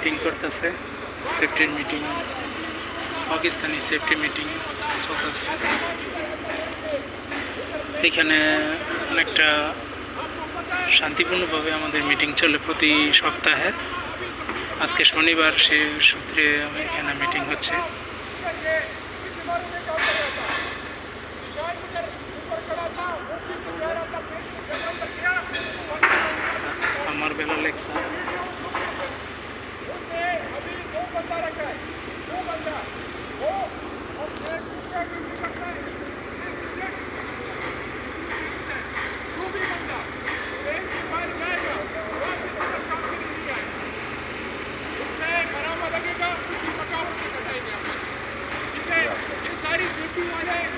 Meeting করতেছে। সেফটির meeting Pakistani safety meeting চলতেছে। এখানে অনেকটা শান্তিপূর্ণভাবে আমাদের মিটিং চলে প্রতি সপ্তাহে। আজকে শনিবার, সে সূত্রে এখানে মিটিং হচ্ছে। আমার বেলা লেখা Friday.